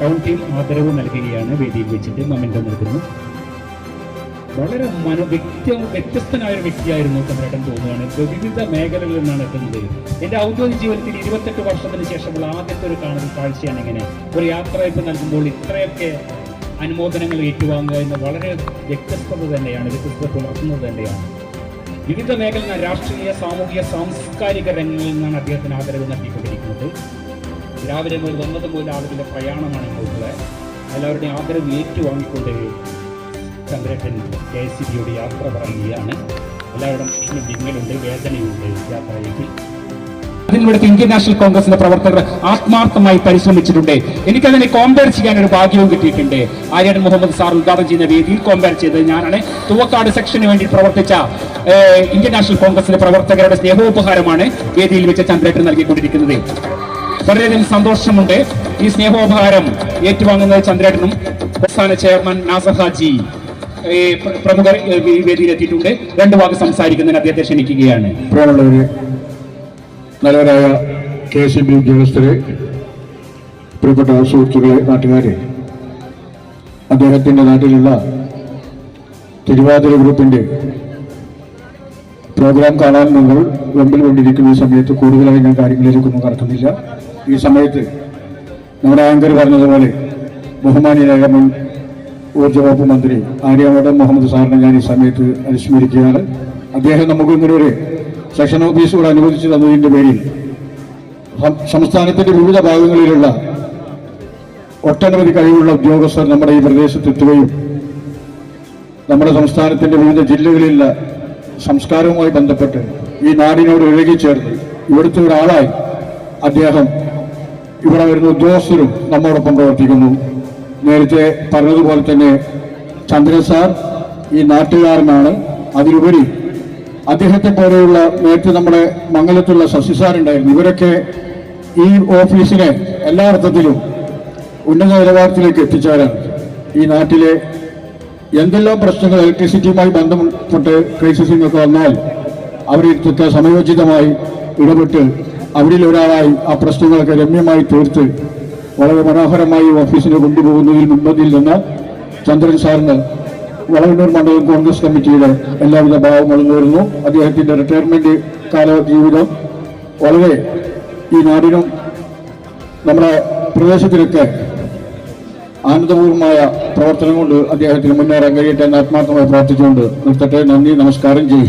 Town team ആദരവ് നൽകുകയാണ് വേദിയിൽ വെച്ചിട്ട് മൊമെന്റം നൽകുന്നു വളരെ മന വ്യക്തി വ്യത്യസ്തനായ ഒരു വ്യക്തിയായിരുന്നു ചന്ദ്രേട്ടൻ തോന്നുകയാണ് വിവിധ മേഖലകളിൽ നിന്നാണ് എത്തുന്നത്. എന്റെ ഔദ്യോഗിക ജീവിതത്തിൽ ഇരുപത്തെട്ട് വർഷത്തിന് ശേഷമുള്ള ആദ്യത്തെ ഒരു കാണുന്ന കാഴ്ചയാണ് ഇങ്ങനെ. ഒരു യാത്രയപ്പ് നൽകുമ്പോൾ ഇത്രയൊക്കെ അനുമോദനങ്ങൾ ഏറ്റുവാങ്ങുക എന്ന് വളരെ വ്യത്യസ്തത തന്നെയാണ് വ്യത്യസ്തത പുലർത്തുന്നത് തന്നെയാണ്. വിവിധ മേഖല രാഷ്ട്രീയ സാമൂഹിക സാംസ്കാരിക രംഗങ്ങളിൽ നിന്നാണ് അദ്ദേഹത്തിന് ആദരവ് നൽകിക്കൊണ്ടിരിക്കുന്നത്. രാവിലെ മുതൽ വന്നത് മുതൽ ആളുകളുടെ പ്രയാണമാണ് ഇങ്ങോട്ടുള്ളത് എല്ലാവരുടെയും ആഗ്രഹം ഏറ്റുവാങ്ങിക്കൊണ്ട് ചന്ദ്രേട്ടൻ കെ എസ് സി ബിയോട് യാത്ര പറയുകയാണ് എല്ലാവരുടെയും പ്രശ്നം വിങ്ങലുണ്ട് വേദനയുണ്ട് യാത്രയ്ക്ക് അതിനിവിടുത്തെ ഇന്ത്യൻ നാഷണൽ കോൺഗ്രസിന്റെ പ്രവർത്തകർ ആത്മാർത്ഥമായി പരിശ്രമിച്ചിട്ടുണ്ട്. എനിക്കതിനെ കോമ്പയർ ചെയ്യാൻ ഒരു ഭാഗ്യവും കിട്ടിയിട്ടുണ്ട്. ആര്യൻ മുഹമ്മദ് സാർ ഉദ്ഘാടനം ചെയ്യുന്ന വേദിയിൽ കോമ്പയർ ചെയ്തത് ഞാനാണ്. തുവക്കാട് സെക്ഷന് വേണ്ടി പ്രവർത്തിച്ച ഇന്ത്യൻ നാഷണൽ കോൺഗ്രസിന്റെ പ്രവർത്തകരുടെ സ്നേഹോപഹാരമാണ് വേദിയിൽ വെച്ച് ചന്ദ്രേട്ടൻ നൽകിക്കൊണ്ടിരിക്കുന്നത്. വളരെയധികം സന്തോഷമുണ്ട്. ഈ സ്നേഹോപഹാരം ഏറ്റുവാങ്ങുന്നത് ചന്ദ്രേട്ടനും സംസ്ഥാന ചെയർമാൻ നാസഹാജി പ്രമുഖർ വേദിയിലെത്തിയിട്ടുണ്ട്. രണ്ടു വാക്ക് സംസാരിക്കുന്നതിന് അദ്ദേഹത്തെ ക്ഷണിക്കുകയാണ്. നല്ലവരായ കെ എസ് ബി ഉദ്യോഗസ്ഥരെ പ്രിയപ്പെട്ട സുഹൃത്തുക്കളെ നാട്ടുകാരെ അദ്ദേഹത്തിന്റെ നാട്ടിലുള്ള തിരുവാതിര ഗ്രൂപ്പിന്റെ പ്രോഗ്രാം കാണാൻ നിങ്ങൾ വെമ്പിൽ കൊണ്ടിരിക്കുന്ന സമയത്ത് കൂടുതലായി ഞാൻ കാര്യങ്ങളിലേക്കൊന്നും കടക്കുന്നില്ല. ഈ സമയത്ത് നമ്മുടെ ആങ്കർ പറഞ്ഞതുപോലെ ബഹുമാനിയായ മുൻ ഊർജ വകുപ്പ് മന്ത്രി ആര്യാവടം മുഹമ്മദ് സാറിനെ ഞാൻ ഈ സമയത്ത് അനുസ്മരിക്കുകയാണ്. അദ്ദേഹം നമുക്ക് ഇങ്ങനെ ഒരു സെഷൻ ഓഫീസ് അനുവദിച്ചു തന്നതിന്റെ പേരിൽ സംസ്ഥാനത്തിന്റെ വിവിധ ഭാഗങ്ങളിലുള്ള ഒട്ടനവധി കഴിവുള്ള ഉദ്യോഗസ്ഥർ നമ്മുടെ ഈ പ്രദേശത്ത് എത്തുകയും നമ്മുടെ സംസ്ഥാനത്തിന്റെ വിവിധ ജില്ലകളിലുള്ള സംസ്കാരവുമായി ബന്ധപ്പെട്ട് ഈ നാടിനോട് ഇഴകിച്ചേർന്ന് ഇവിടുത്തെ ഒരാളായി അദ്ദേഹം ഇവിടെ വരുന്ന ഉദ്യോഗസ്ഥരും നമ്മോടൊപ്പം പ്രവർത്തിക്കുന്നു. നേരത്തെ പറഞ്ഞതുപോലെ തന്നെ ചന്ദ്രൻ സാർ ഈ നാട്ടുകാരനാണ്. അതിലുപരി അദ്ദേഹത്തെ പോലെയുള്ള നേരത്തെ നമ്മുടെ മംഗലത്തുള്ള ഉണ്ടായിരുന്നു. ഇവരൊക്കെ ഈ ഓഫീസിനെ എല്ലാ അർത്ഥത്തിലും ഉന്നത നിലവാരത്തിലേക്ക് എത്തിച്ചവരാണ്. ഈ നാട്ടിലെ എന്തെല്ലാം പ്രശ്നങ്ങൾ ഇലക്ട്രിസിറ്റിയുമായി ബന്ധപ്പെട്ട് ക്രൈസിസിങ്ങൊക്കെ വന്നാൽ അവരിതൊക്കെ സമയോചിതമായി ഇടപെട്ട് അവരിൽ ഒരാളായി ആ പ്രശ്നങ്ങളൊക്കെ രമ്യമായി തീർത്ത് വളരെ മനോഹരമായി ഓഫീസിനെ കൊണ്ടുപോകുന്നതിൽ മുൻപന്തിയിൽ നിന്ന് ചന്ദ്രൻ സാറിന് വളവന്നൂർ മണ്ഡലം കോൺഗ്രസ് കമ്മിറ്റിയുടെ എല്ലാവിധ ഭാവങ്ങളും നേരുന്നു അദ്ദേഹത്തിന്റെ റിട്ടയർമെന്റ് കാല ജീവിതം വളരെ ഈ നാടിനും നമ്മുടെ പ്രദേശത്തിലൊക്കെ ആനന്ദപൂർവമായ പ്രവർത്തനം കൊണ്ട് അദ്ദേഹത്തിന് മുന്നേറാൻ കഴിയട്ടെ എന്ന് ആത്മാർത്ഥമായി പ്രാർത്ഥിച്ചുകൊണ്ട് നിർത്തട്ടെ. നന്ദി നമസ്കാരം. ജയ്